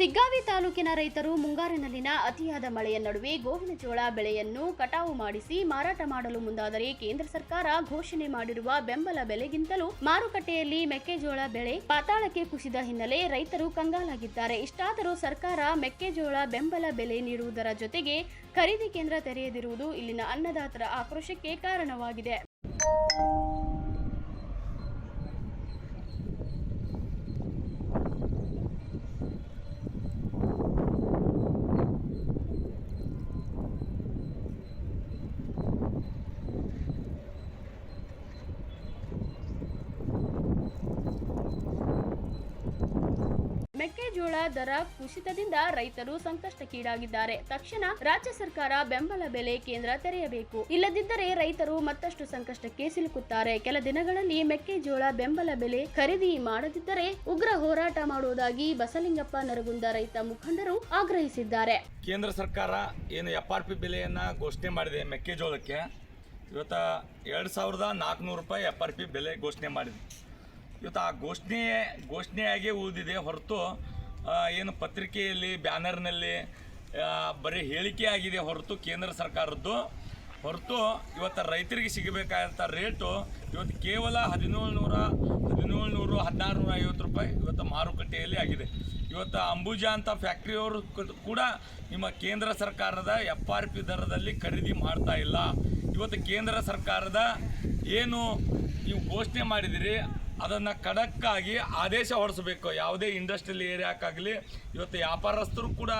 ಸಿಗ್ಗಾವಿ ತಾಲೂಕಿನ ರೈತರು ಮುಂಗಾರಿನಲ್ಲಿನ ಅತಿಯಾದ ಮಳೆಯ ನಡುವೆ ಗೋವಿನ ಜೋಳ ಬೆಳೆಯನ್ನು ಕಟಾವು ಮಾಡಿಸಿ ಮಾರಾಟ ಮಾಡಲು ಮುಂದಾದರೆ ಕೇಂದ್ರ ಸರ್ಕಾರ ಘೋಷಣೆ ಮಾಡಿರುವ ಬೆಂಬಲ ಬೆಲೆಗಿಂತಲೂ ಮಾರುಕಟ್ಟೆಯಲ್ಲಿ ಮೆಕ್ಕೆಜೋಳ ಬೆಳೆ ಪಾತಾಳಕ್ಕೆ ಕುಸಿದ ಹಿನ್ನೆಲೆ ರೈತರು ಕಂಗಾಲಾಗಿದ್ದಾರೆ. ಇಷ್ಟಾದರೂ ಸರ್ಕಾರ ಮೆಕ್ಕೆಜೋಳ ಬೆಂಬಲ ಬೆಲೆ ನೀಡುವುದರ ಜೊತೆಗೆ ಖರೀದಿ ಕೇಂದ್ರ ತೆರೆಯದಿರುವುದು ಇಲ್ಲಿನ ಅನ್ನದಾತರ ಆಕ್ರೋಶಕ್ಕೆ ಕಾರಣವಾಗಿದೆ. ಮೆಕ್ಕೆಜೋಳ ದರ ಕುಸಿತದಿಂದ ರೈತರು ಸಂಕಷ್ಟಕ್ಕೀಡಾಗಿದ್ದಾರೆ. ತಕ್ಷಣ ರಾಜ್ಯ ಸರ್ಕಾರ ಬೆಂಬಲ ಬೆಲೆ ಕೇಂದ್ರ ತೆರೆಯಬೇಕು. ಇಲ್ಲದಿದ್ದರೆ ರೈತರು ಮತ್ತಷ್ಟು ಸಂಕಷ್ಟಕ್ಕೆ ಸಿಲುಕುತ್ತಾರೆ. ಕೆಲ ದಿನಗಳಲ್ಲಿ ಮೆಕ್ಕೆಜೋಳ ಬೆಂಬಲ ಬೆಲೆ ಖರೀದಿ ಮಾಡದಿದ್ದರೆ ಉಗ್ರ ಹೋರಾಟ ಮಾಡುವುದಾಗಿ ಬಸಲಿಂಗಪ್ಪ ನರಗುಂದ ರೈತ ಮುಖಂಡರು ಆಗ್ರಹಿಸಿದ್ದಾರೆ. ಕೇಂದ್ರ ಸರ್ಕಾರ ಏನು ಎಫ್ ಆರ್ ಪಿ ಬೆಲೆಯನ್ನ ಘೋಷಣೆ ಮಾಡಿದೆ ಮೆಕ್ಕೆಜೋಳಕ್ಕೆ. ಇವತ್ತು ಎರಡು ಸಾವಿರದ ನಾಲ್ಕುನೂರು ರೂಪಾಯಿ ಎಫ್ ಆರ್ ಪಿ ಬೆಲೆ ಘೋಷಣೆ ಮಾಡಿದೆ. ಇವತ್ತು ಆ ಘೋಷಣೆ ಘೋಷಣೆಯಾಗಿ ಉಳಿದಿದೆ ಹೊರತು ಏನು ಪತ್ರಿಕೆಯಲ್ಲಿ, ಬ್ಯಾನರ್ನಲ್ಲಿ ಬರೀ ಹೇಳಿಕೆ ಆಗಿದೆ ಹೊರತು ಕೇಂದ್ರ ಸರ್ಕಾರದ್ದು. ಹೊರತು ಇವತ್ತು ರೈತರಿಗೆ ಸಿಗಬೇಕಾದಂಥ ರೇಟು ಇವತ್ತು ಕೇವಲ ಹದಿನೇಳು ನೂರ ಹದಿನೇಳು ನೂರು ಹದಿನಾರು ನೂರ ಐವತ್ತು ರೂಪಾಯಿ ಇವತ್ತು ಮಾರುಕಟ್ಟೆಯಲ್ಲಿ ಆಗಿದೆ. ಇವತ್ತು ಅಂಬುಜಾ ಅಂತ ಫ್ಯಾಕ್ಟ್ರಿಯವರು ಕೂಡ ನಿಮ್ಮ ಕೇಂದ್ರ ಸರ್ಕಾರದ ಎಫ್ ಆರ್ ಪಿ ದರದಲ್ಲಿ ಖರೀದಿ ಮಾಡ್ತಾ ಇಲ್ಲ. ಇವತ್ತು ಕೇಂದ್ರ ಸರ್ಕಾರದ ಏನು ನೀವು ಘೋಷಣೆ ಮಾಡಿದಿರಿ ಅದನ್ನು ಖಡಕ್ಕಾಗಿ ಆದೇಶ ಹೊರಡಿಸಬೇಕು. ಯಾವುದೇ ಇಂಡಸ್ಟ್ರಿಯಲ್ ಏರಿಯಾಕ್ಕಾಗಲಿ, ಇವತ್ತು ವ್ಯಾಪಾರಸ್ಥರು ಕೂಡ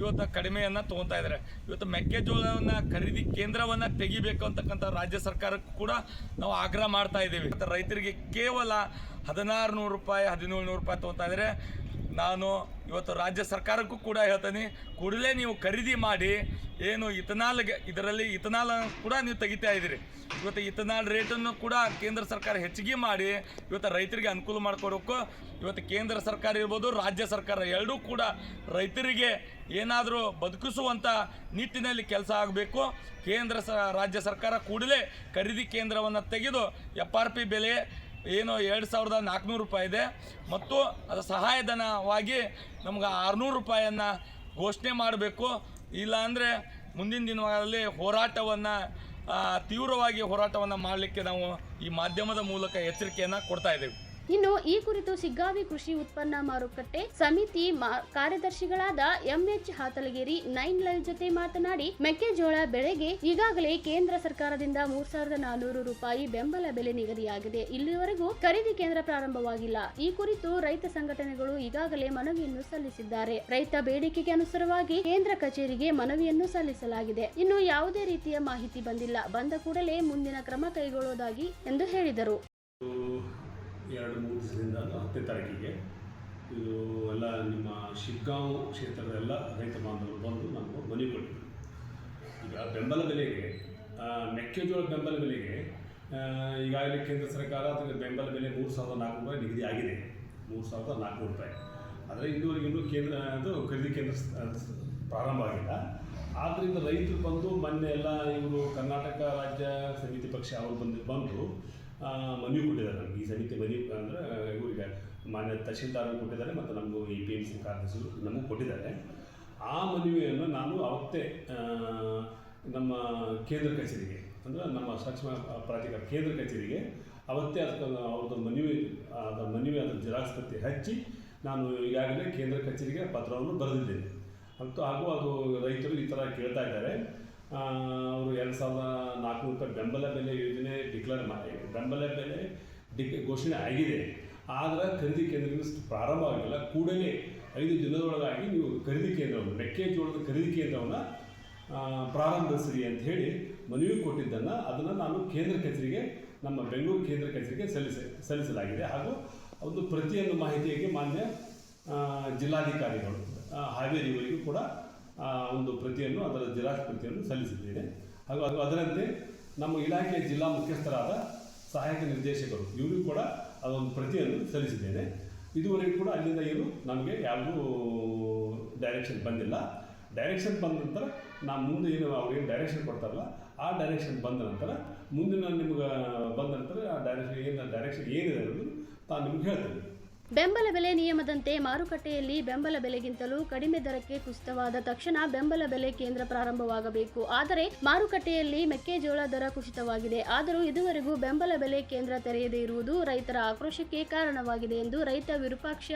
ಇವತ್ತು ಕಡಿಮೆಯನ್ನು ತೊಗೊತಾ ಇದ್ದಾರೆ ಇವತ್ತು ಮೆಕ್ಕೆಜೋಳವನ್ನು ಖರೀದಿ ಕೇಂದ್ರವನ್ನು ತೆಗಿಬೇಕು ಅಂತಕ್ಕಂಥ ರಾಜ್ಯ ಸರ್ಕಾರಕ್ಕೂ ಕೂಡ ನಾವು ಆಗ್ರಹ ಮಾಡ್ತಾ ಇದ್ದೀವಿ ರೈತರಿಗೆ ಕೇವಲ ಹದಿನಾರು ನೂರು ರೂಪಾಯಿ, ಹದಿನೇಳು ನೂರು ರೂಪಾಯಿ ತೊಗೊತಾ ಇದ್ದಾರೆ ನಾನು ಇವತ್ತು ರಾಜ್ಯ ಸರ್ಕಾರಕ್ಕೂ ಕೂಡ ಹೇಳ್ತೀನಿ, ಕೂಡಲೇ ನೀವು ಖರೀದಿ ಮಾಡಿ, ಏನು ಇಥನಾಲ್ಗೆ ಇದರಲ್ಲಿ ಇಥನಾಲ್ ಕೂಡ ನೀವು ತೆಗಿತಾ ಇದ್ದೀರಿ. ಇವತ್ತು ಇಥನಾಲ್ ರೇಟನ್ನು ಕೂಡ ಕೇಂದ್ರ ಸರ್ಕಾರ ಹೆಚ್ಚಿಗೆ ಮಾಡಿ, ಇವತ್ತು ರೈತರಿಗೆ ಅನುಕೂಲ ಮಾಡಿಕೊಡೋಕ್ಕೂ ಇವತ್ತು ಕೇಂದ್ರ ಸರ್ಕಾರ ಇರ್ಬೋದು, ರಾಜ್ಯ ಸರ್ಕಾರ ಎರಡೂ ಕೂಡ ರೈತರಿಗೆ ಏನಾದರೂ ಬದುಕಿಸುವಂಥ ನಿಟ್ಟಿನಲ್ಲಿ ಕೆಲಸ ಆಗಬೇಕು. ಕೇಂದ್ರ ಸ ರಾಜ್ಯ ಸರ್ಕಾರ ಕೂಡಲೇ ಖರೀದಿ ಕೇಂದ್ರವನ್ನು ತೆಗೆದು ಎಫ್ ಆರ್ ಪಿ ಬೆಲೆ ಏನು ಎರಡು ಸಾವಿರದ ನಾಲ್ಕುನೂರು ರೂಪಾಯಿ ಇದೆ. ಮತ್ತು ಅದು ಸಹಾಯಧನವಾಗಿ ನಮ್ಗೆ ಆರುನೂರು ರೂಪಾಯಿಯನ್ನು ಘೋಷಣೆ ಮಾಡಬೇಕು. ಇಲ್ಲಾಂದರೆ ಮುಂದಿನ ದಿನಗಳಲ್ಲಿ ಹೋರಾಟವನ್ನು ತೀವ್ರವಾಗಿ ಹೋರಾಟವನ್ನು ಮಾಡಲಿಕ್ಕೆ ನಾವು ಈ ಮಾಧ್ಯಮದ ಮೂಲಕ ಎಚ್ಚರಿಕೆಯನ್ನು ಕೊಡ್ತಾ ಇದ್ದೇವೆ. ಇನ್ನು ಈ ಕುರಿತು ಸಿಗ್ಗಾವಿ ಕೃಷಿ ಉತ್ಪನ್ನ ಮಾರುಕಟ್ಟೆ ಸಮಿತಿ ಕಾರ್ಯದರ್ಶಿಗಳಾದ ಎಂಎಚ್ ಹಾತಲಗಿರಿ ನೈನ್ ಲೈವ್ ಜೊತೆ ಮಾತನಾಡಿ, ಮೆಕ್ಕೆಜೋಳ ಬೆಳೆಗೆ ಈಗಾಗಲೇ ಕೇಂದ್ರ ಸರ್ಕಾರದಿಂದ ಮೂರ್ ಸಾವಿರದ ನಾನೂರು ರೂಪಾಯಿ ಬೆಂಬಲ ಬೆಲೆ ನಿಗದಿಯಾಗಿದೆ. ಇಲ್ಲಿವರೆಗೂ ಖರೀದಿ ಕೇಂದ್ರ ಪ್ರಾರಂಭವಾಗಿಲ್ಲ. ಈ ಕುರಿತು ರೈತ ಸಂಘಟನೆಗಳು ಈಗಾಗಲೇ ಮನವಿಯನ್ನು ಸಲ್ಲಿಸಿದ್ದಾರೆ. ರೈತ ಬೇಡಿಕೆಗೆ ಅನುಸಾರವಾಗಿ ಕೇಂದ್ರ ಕಚೇರಿಗೆ ಮನವಿಯನ್ನು ಸಲ್ಲಿಸಲಾಗಿದೆ. ಇನ್ನು ಯಾವುದೇ ರೀತಿಯ ಮಾಹಿತಿ ಬಂದಿಲ್ಲ. ಬಂದ ಕೂಡಲೇ ಮುಂದಿನ ಕ್ರಮ ಕೈಗೊಳ್ಳುವುದಾಗಿ ಎಂದು ಹೇಳಿದರು. ಎರಡು ಮೂರು ದಿವಸದಿಂದ ಹತ್ತನೇ ತಾರೀಕಿಗೆ. ಇದು ಎಲ್ಲ ನಿಮ್ಮ ಶಿಗ್ಗಾಂವ್ ಕ್ಷೇತ್ರದ ಎಲ್ಲ ರೈತ ಬಾಂಧವರು ಬಂದು ನಮಗೆ ಮನವಿ ಕೊಟ್ಟಿದ್ರು. ಈಗ ಬೆಂಬಲ ಬೆಲೆಗೆ ಮೆಕ್ಕೆಜೋಳ ಬೆಂಬಲ ಬೆಲೆಗೆ ಈಗಾಗಲೇ ಕೇಂದ್ರ ಸರ್ಕಾರ ಅದಕ್ಕೆ ಬೆಂಬಲ ಬೆಲೆ ಮೂರು ಸಾವಿರದ ನಾಲ್ಕು ರೂಪಾಯಿ ನಿಗದಿ ಆಗಿದೆ. ಮೂರು ಸಾವಿರದ ನಾಲ್ಕುನೂರು ರೂಪಾಯಿ. ಆದರೆ ಇದುವರೆಗೆ ಇನ್ನೂ ಕೇಂದ್ರ, ಅದು ಖರೀದಿ ಕೇಂದ್ರ ಪ್ರಾರಂಭ ಆಗಿಲ್ಲ. ಆದ್ದರಿಂದ ರೈತರು ಬಂದು ಮೊನ್ನೆ ಎಲ್ಲ ಇವರು ಕರ್ನಾಟಕ ರಾಜ್ಯ ಸಮಿತಿ ಪಕ್ಷ ಅವರು ಬಂದು ಬಂದು ಮನವಿ ಕೊಟ್ಟಿದ್ದಾರೆ ನಮಗೆ. ಈ ಸಮಿತಿ ಮನವಿ ಅಂದರೆ ಇವರಿಗೆ ಮಾನ್ಯ ತಹಶೀಲ್ದಾರ್ ಕೊಟ್ಟಿದ್ದಾರೆ ಮತ್ತು ನಮಗೂ ಈ ಪಿ ಎಂ ಸಿ ಕಾರ್ಯದರ್ಶಿಗಳು ನಮಗೂ ಕೊಟ್ಟಿದ್ದಾರೆ. ಆ ಮನವಿಯನ್ನು ನಾನು ಅವತ್ತೇ ನಮ್ಮ ಕೇಂದ್ರ ಕಚೇರಿಗೆ, ಅಂದರೆ ನಮ್ಮ ಸ್ವಚ್ಛ ಪ್ರಾಧಿಕಾರ ಕೇಂದ್ರ ಕಚೇರಿಗೆ ಅವತ್ತೇ ಅದಕ್ಕೆ ಅವ್ರದ್ದು ಮನವಿ ಅದ ಮನವಿ, ಅದರ ಜೆರಾಕ್ಸ್ ಪ್ರತಿ ಹಚ್ಚಿ ನಾನು ಈಗಾಗಲೇ ಕೇಂದ್ರ ಕಚೇರಿಗೆ ಪತ್ರವನ್ನು ಬರೆದಿದ್ದೇನೆ. ಮತ್ತು ಹಾಗೂ ಅದು ರೈತರು ಈ ಥರ ಕೇಳ್ತಾ ಇದ್ದಾರೆ. ಅವರು ಎರಡು ಸಾವಿರದ ನಾಲ್ಕುನೂರು ರೂಪಾಯಿ ಬೆಂಬಲ ಬೆಲೆ ಯೋಜನೆ ಡಿಕ್ಲೇರ್ ಮಾಡಿ ಬೆಂಬಲ ಬೆಲೆ ಡಿಕ್ ಘೋಷಣೆ ಆಗಿದೆ. ಆದರೆ ಖರೀದಿ ಕೇಂದ್ರಗಳು ಪ್ರಾರಂಭ ಆಗಿಲ್ಲ. ಕೂಡಲೇ ಐದು ದಿನದೊಳಗಾಗಿ ನೀವು ಖರೀದಿ ಕೇಂದ್ರವನ್ನು, ಮೆಕ್ಕೆಜೋಳದ ಖರೀದಿ ಕೇಂದ್ರವನ್ನು ಪ್ರಾರಂಭಿಸಿರಿ ಅಂತ ಹೇಳಿ ಮನವಿ ಕೊಟ್ಟಿದ್ದನ್ನು ಅದನ್ನು ನಾನು ಕೇಂದ್ರ ಕಚೇರಿಗೆ, ನಮ್ಮ ಬೆಂಗಳೂರು ಕೇಂದ್ರ ಕಚೇರಿಗೆ ಸಲ್ಲಿಸ, ಸಲ್ಲಿಸಲಾಗಿದೆ. ಹಾಗೂ ಒಂದು ಪ್ರತಿಯೊಂದು ಮಾಹಿತಿಯಾಗಿ ಮಾನ್ಯ ಜಿಲ್ಲಾಧಿಕಾರಿಗಳು ಹಾವೇರಿಯವರಿಗೂ ಕೂಡ ಒಂದು ಪ್ರತಿಯನ್ನು ಅದರ ಜಿರಾಕ್ಸ್ ಪ್ರತಿಯನ್ನು ಸಲ್ಲಿಸಿದ್ದೇನೆ ಹಾಗೂ ಅದು ಅದರಂತೆ ನಮ್ಮ ಇಲಾಖೆಯ ಜಿಲ್ಲಾ ಮುಖ್ಯಸ್ಥರಾದ ಸಹಾಯಕ ನಿರ್ದೇಶಕರು, ಇವರಿಗೂ ಕೂಡ ಅದೊಂದು ಪ್ರತಿಯನ್ನು ಸಲ್ಲಿಸಿದ್ದೇನೆ ಇದುವರೆಗೂ ಕೂಡ ಅಲ್ಲಿಂದ ಏನು ನಮಗೆ ಯಾವುದೂ ಡೈರೆಕ್ಷನ್ ಬಂದಿಲ್ಲ. ಡೈರೆಕ್ಷನ್ ಬಂದ ನಂತರ ನಾನು ಮುಂದೆ ಏನು ಅವ್ರಿಗೆ ಡೈರೆಕ್ಷನ್ ಕೊಡ್ತಾರಲ್ಲ, ಆ ಡೈರೆಕ್ಷನ್ ಬಂದ ನಂತರ ಮುಂದಿನ ನಿಮ್ಗೆ ಬಂದ ನಂತರ ಆ ಡೈರೆಕ್ಷನ್ ಏನು ಡೈರೆಕ್ಷನ್ ಏನಿದೆ ಅನ್ನೋದು ತಾನು ನಿಮ್ಗೆ ಹೇಳ್ತೇನೆ. ಬೆಂಬಲ ಬೆಲೆ ನಿಯಮದಂತೆ ಮಾರುಕಟ್ಟೆಯಲ್ಲಿ ಬೆಂಬಲ ಬೆಲೆಗಿಂತಲೂ ಕಡಿಮೆ ದರಕ್ಕೆ ಕುಸಿತವಾದ ತಕ್ಷಣ ಬೆಂಬಲ ಬೆಲೆ ಕೇಂದ್ರ ಪ್ರಾರಂಭವಾಗಬೇಕು. ಆದರೆ ಮಾರುಕಟ್ಟೆಯಲ್ಲಿ ಮೆಕ್ಕೆಜೋಳ ದರ ಕುಸಿತವಾಗಿದೆ. ಆದರೂ ಇದುವರೆಗೂ ಬೆಂಬಲ ಬೆಲೆ ಕೇಂದ್ರ ತೆರೆಯದೇ ಇರುವುದು ರೈತರ ಆಕ್ರೋಶಕ್ಕೆ ಕಾರಣವಾಗಿದೆ ಎಂದು ರೈತ ವಿರೂಪಾಕ್ಷ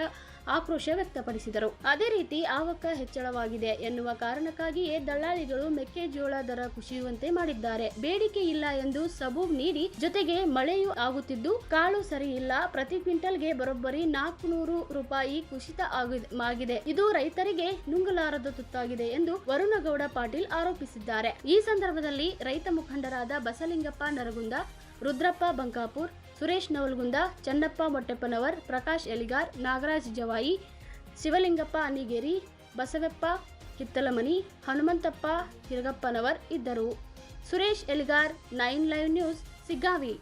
ಆಕ್ರೋಶ ವ್ಯಕ್ತಪಡಿಸಿದರು. ಅದೇ ರೀತಿ ಆವಕ ಹೆಚ್ಚಳವಾಗಿದೆ ಎನ್ನುವ ಕಾರಣಕ್ಕಾಗಿಯೇ ದಳ್ಳಾಳಿಗಳು ಮೆಕ್ಕೆಜೋಳ ದರ ಕುಸಿಯುವಂತೆ ಮಾಡಿದ್ದಾರೆ. ಬೇಡಿಕೆ ಇಲ್ಲ ಎಂದು ಸಬೂಬ್ ನೀಡಿ ಜೊತೆಗೆ ಮಳೆಯೂ ಆಗುತ್ತಿದ್ದು ಕಾಳು ಸರಿ ಇಲ್ಲ. ಪ್ರತಿ ಕ್ವಿಂಟಲ್ಗೆ ಬರೋಬ್ಬರಿ ನಾಲ್ಕುನೂರು ರೂಪಾಯಿ ಕುಸಿತ ಆಗಿ- ಆಗಿದೆ ಇದು ರೈತರಿಗೆ ನುಂಗಲಾರದ ತುತ್ತಾಗಿದೆ ಎಂದು ವರುಣಗೌಡ ಪಾಟೀಲ್ ಆರೋಪಿಸಿದ್ದಾರೆ. ಈ ಸಂದರ್ಭದಲ್ಲಿ ರೈತ ಮುಖಂಡರಾದ ಬಸಲಿಂಗಪ್ಪ ನರಗುಂದ, ರುದ್ರಪ್ಪ ಬಂಕಾಪುರ್ ಸುರೇಶ್ ನವಲ್ಗುಂದ ಚನ್ನಪ್ಪ ಮೊಟ್ಟೆಪ್ಪನವರ್, ಪ್ರಕಾಶ್ ಎಲಿಗಾರ್, ನಾಗರಾಜ್ ಜವಾಯಿ, ಶಿವಲಿಂಗಪ್ಪ ಅನಿಗೇರಿ ಬಸವಪ್ಪ ಕಿತ್ತಲಮನಿ ಹನುಮಂತಪ್ಪ ಹಿರಗಪ್ಪನವರ್ ಇದ್ದರು. Suresh Eligar, nine live news, Siggavi.